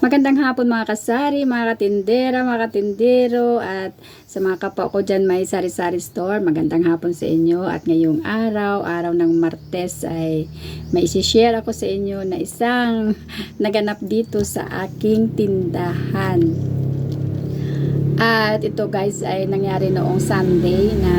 Magandang hapon mga kasari, mga katindera, mga katindero at sa mga kapwa ko dyan may sari-sari store. Magandang hapon sa inyo at ngayong araw, araw ng Martes ay may isi-share ako sa inyo na isang naganap dito sa aking tindahan. At ito guys ay nangyari noong Sunday na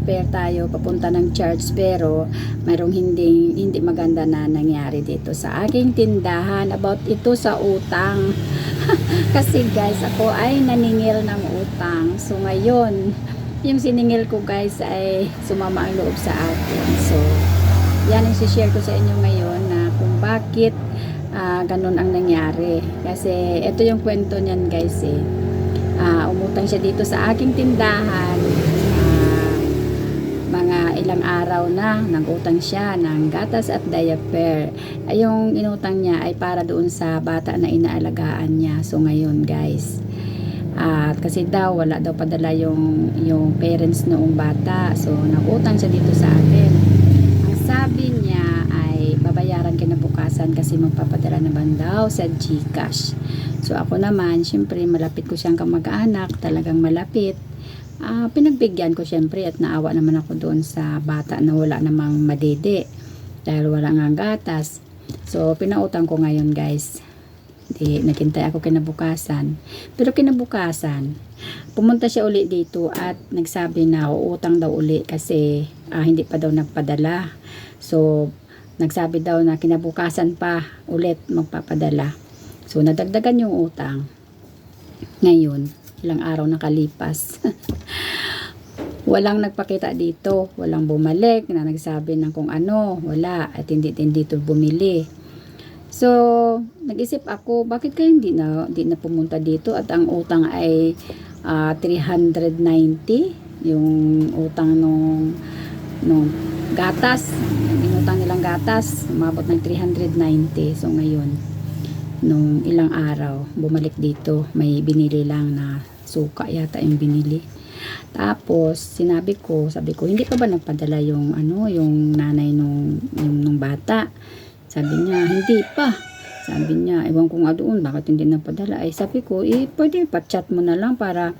prepare tayo papunta ng church pero mayroong hindi hindi maganda na nangyari dito sa aking tindahan. About ito sa utang. Kasi guys ako ay naningil ng utang. So ngayon yung siningil ko guys ay sumama ang loob sa akin. So yan ang share ko sa inyo ngayon na kung bakit ah, ganun ang nangyari. Kasi ito yung kwento niyan guys eh. Ah, umutang siya dito sa aking tindahan. Ah, ilang araw na nagutang siya ng gatas at diaper. Yung inutang niya ay para doon sa bata na inaalagaan niya. So ngayon guys, at kasi daw wala daw padala yung yung parents noong bata. So nagutang siya dito sa atin. Ang sabi niya ay babayaran kinabukasan kasi magpapadala naman daw sa GCash. So ako naman, syempre malapit ko siyang kamag-anak, talagang malapit ah pinagbigyan ko syempre at naawa naman ako doon sa bata na wala namang madede dahil wala nga gatas. So, pinautang ko ngayon guys. Di, naghintay ako kinabukasan. Pero kinabukasan, pumunta siya uli dito at nagsabi na uutang daw uli kasi ah, hindi pa daw nagpadala. So, nagsabi daw na kinabukasan pa ulit magpapadala. So, nadagdagan yung utang. Ngayon, ilang araw nakalipas. walang nagpakita dito, walang bumalik na nagsabi ng kung ano, wala at hindi din dito bumili. So, nag-isip ako, bakit kaya hindi na, hindi na pumunta dito at ang utang ay ah, 390, yung utang nung, nung gatas, inutang nilang gatas, umabot ng 390. So, ngayon, nung ilang araw, bumalik dito, may binili lang na suka yata yung binili. Tapos, sinabi ko, sabi ko, hindi pa ba nagpadala yung, ano, yung nanay nung, yung, nung bata? Sabi niya, hindi pa. Sabi niya, ewan ko nga doon, bakit hindi napadala? Ay, sabi ko, eh, pwede pa-chat mo na lang para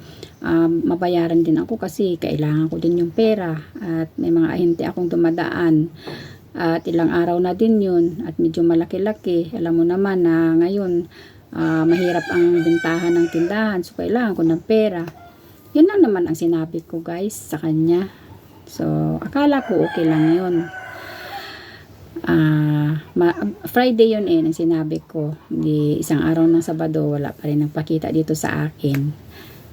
um, mabayaran din ako kasi kailangan ko din yung pera at may mga ahente akong dumadaan at ilang araw na din yun at medyo malaki-laki. Alam mo naman na ngayon, ah, mahirap ang bentahan ng tindahan so kailangan ko ng pera. Yun lang naman ang sinabi ko guys sa kanya. So, akala ko okay lang yun. Ma- Friday yun eh, ang sinabi ko. Di isang araw ng Sabado, wala pa rin nagpakita dito sa akin.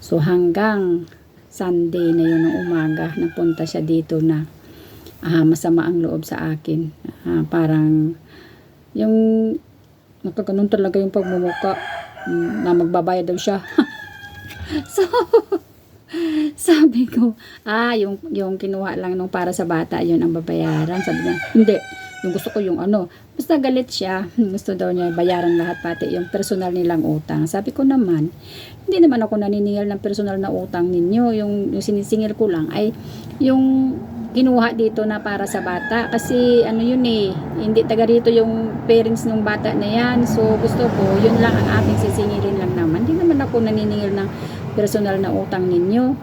So, hanggang Sunday na yun ng umaga, napunta siya dito na ah, masama ang loob sa akin. Ah, parang, yung, nakaganon talaga yung pagmumuka mm, na magbabayad daw siya. so, sabi ko, ah, yung, yung kinuha lang nung para sa bata, yun ang babayaran. Sabi niya, hindi. Yung gusto ko yung ano, basta galit siya. Gusto daw niya bayaran lahat pati yung personal nilang utang. Sabi ko naman, hindi naman ako naniningil ng personal na utang ninyo. Yung, yung sinisingil ko lang ay yung kinuha dito na para sa bata. Kasi ano yun eh, hindi taga rito yung parents ng bata na yan. So gusto ko, yun lang ang aking sisingilin lang naman. Hindi naman ako naniningil ng personal na utang ninyo.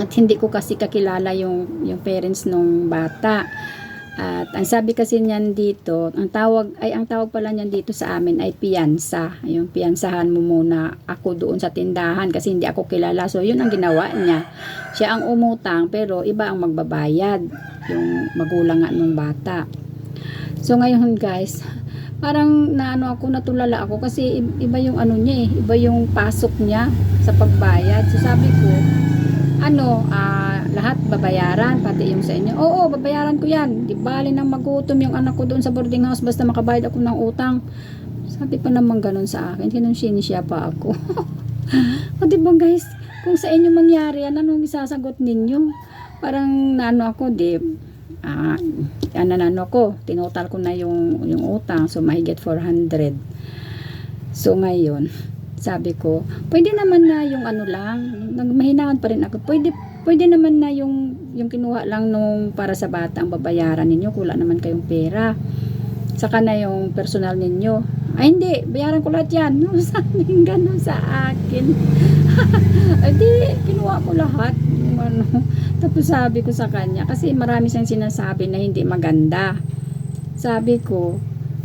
At hindi ko kasi kakilala yung, yung parents ng bata. At ang sabi kasi niyan dito, ang tawag ay ang tawag pala niyan dito sa amin ay piyansa. Yung piyansahan mo muna ako doon sa tindahan kasi hindi ako kilala. So yun ang ginawa niya. Siya ang umutang pero iba ang magbabayad. Yung magulang nga nung bata. So ngayon guys, parang naano ako natulala ako kasi iba yung ano niya eh, iba yung pasok niya sa pagbayad. So sabi ko, ano, ah, lahat babayaran, pati yung sa inyo. Oo, babayaran ko yan. Di bali nang magutom yung anak ko doon sa boarding house basta makabayad ako ng utang. Sabi pa naman ganun sa akin. Kinonsinisya pa ako. o di ba guys, kung sa inyo mangyari yan, anong isasagot ninyo? Parang naano ako, di, ah, ano na ano ko, tinotal ko na yung, yung utang. So, mahigit 400. So, ngayon, sabi ko, pwede naman na yung ano lang, nagmahinawan pa rin ako, pwede, pwede naman na yung, yung kinuha lang nung para sa bata ang babayaran ninyo, kung wala naman kayong pera. Saka na yung personal ninyo. Ay hindi, bayaran ko lahat yan. No, Sabing ganun sa akin. Ay di, kinuha ko lahat. Ano. Tapos sabi ko sa kanya, kasi marami siyang sinasabi na hindi maganda. Sabi ko,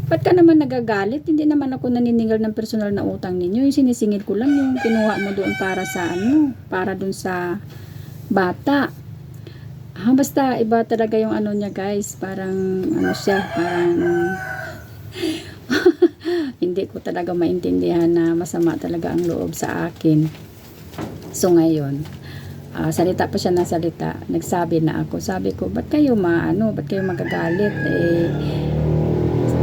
ba't ka naman nagagalit? Hindi naman ako naniningil ng personal na utang ninyo. Yung sinisingil ko lang yung kinuha mo doon para sa ano, para doon sa bata. Ah, basta iba talaga yung ano niya guys. Parang ano siya, parang hindi ko talaga maintindihan na masama talaga ang loob sa akin. So ngayon, ah, salita pa siya na salita. Nagsabi na ako. Sabi ko, ba't kayo maano, ba't kayo magagalit? Eh,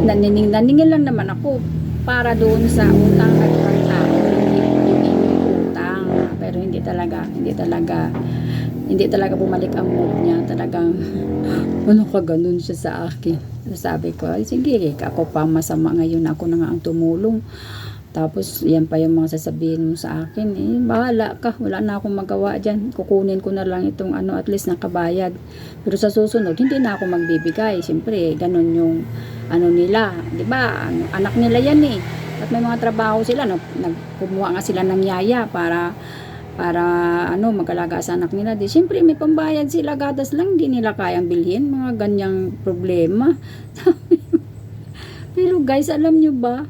nanining, naningil lang naman ako para doon sa utang at inyong utang. Pero hindi talaga, hindi talaga, hindi talaga bumalik ang mood niya. Talagang, ano ka ganun siya sa akin. Sabi ko, sige, ako pa masama ngayon. Ako na nga ang tumulong. Tapos, yan pa yung mga sasabihin mo sa akin. Eh, bahala ka. Wala na akong magawa dyan. Kukunin ko na lang itong ano, at least nakabayad. Pero sa susunod, hindi na ako magbibigay. Siyempre, ganun yung ano nila. Di ba? Anak nila yan eh. At may mga trabaho sila. No? Nagkumuha nga sila ng yaya para para ano magalaga sa anak nila di syempre may pambayad sila gatas lang di nila kayang bilhin mga ganyang problema pero guys alam nyo ba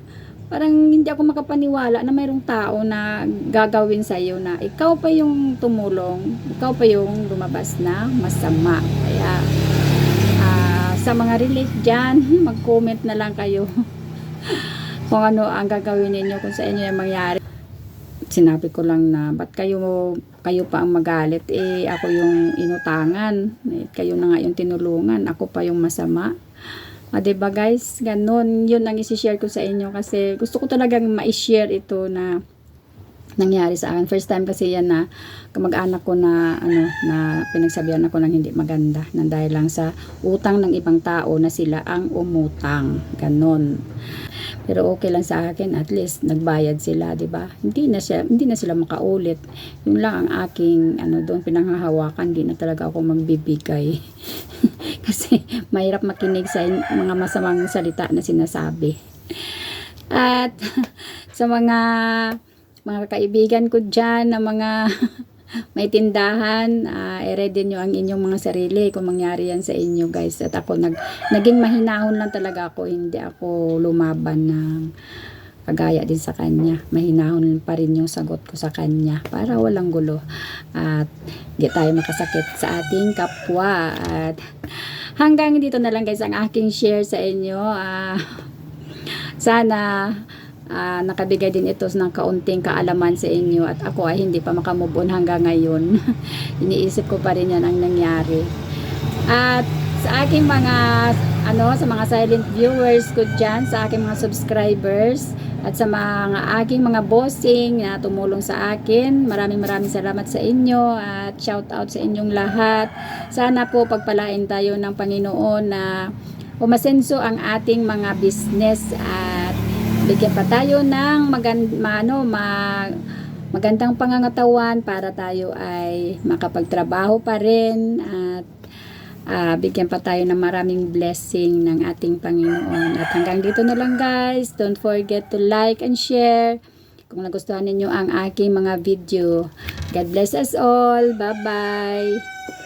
parang hindi ako makapaniwala na mayroong tao na gagawin sa iyo na ikaw pa yung tumulong, ikaw pa yung lumabas na masama. Kaya ah, sa mga relief dyan, mag-comment na lang kayo kung ano ang gagawin ninyo kung sa inyo yung mangyari. Sinabi ko lang na ba't kayo kayo pa ang magalit eh ako yung inutangan eh, kayo na nga yung tinulungan ako pa yung masama Ah, 'di ba guys? Ganun, 'yun ang i-share ko sa inyo kasi gusto ko talagang ma-share ito na nangyari sa akin. First time kasi yan na kamag-anak ko na ano na pinagsabihan ako ng hindi maganda nang dahil lang sa utang ng ibang tao na sila ang umutang. Ganon. Pero okay lang sa akin at least nagbayad sila, 'di ba? Hindi na siya hindi na sila makaulit. Yun lang ang aking ano doon pinanghahawakan, hindi na talaga ako magbibigay. kasi mahirap makinig sa mga masamang salita na sinasabi. At sa mga mga kaibigan ko dyan na mga may tindahan, uh, i-ready nyo ang inyong mga sarili kung mangyari yan sa inyo guys. At ako, nag, naging mahinahon lang talaga ako, hindi ako lumaban ng kagaya din sa kanya. Mahinahon pa rin yung sagot ko sa kanya para walang gulo. At di tayo makasakit sa ating kapwa. At hanggang dito na lang guys ang aking share sa inyo. Ah, sana ah, nakabigay din ito ng kaunting kaalaman sa inyo at ako ay hindi pa makamove on hanggang ngayon. Iniisip ko pa rin yan ang nangyari. At sa aking mga ano sa mga silent viewers ko dyan, sa aking mga subscribers at sa mga aking mga bossing na tumulong sa akin. Maraming maraming salamat sa inyo at shout out sa inyong lahat. Sana po pagpalain tayo ng Panginoon na umasenso ang ating mga business at bigyan pa tayo ng magand ano, mag magandang pangangatawan para tayo ay makapagtrabaho pa rin at ah, bigyan pa tayo ng maraming blessing ng ating Panginoon. At hanggang dito na lang guys. Don't forget to like and share kung nagustuhan ninyo ang aking mga video. God bless us all. Bye-bye.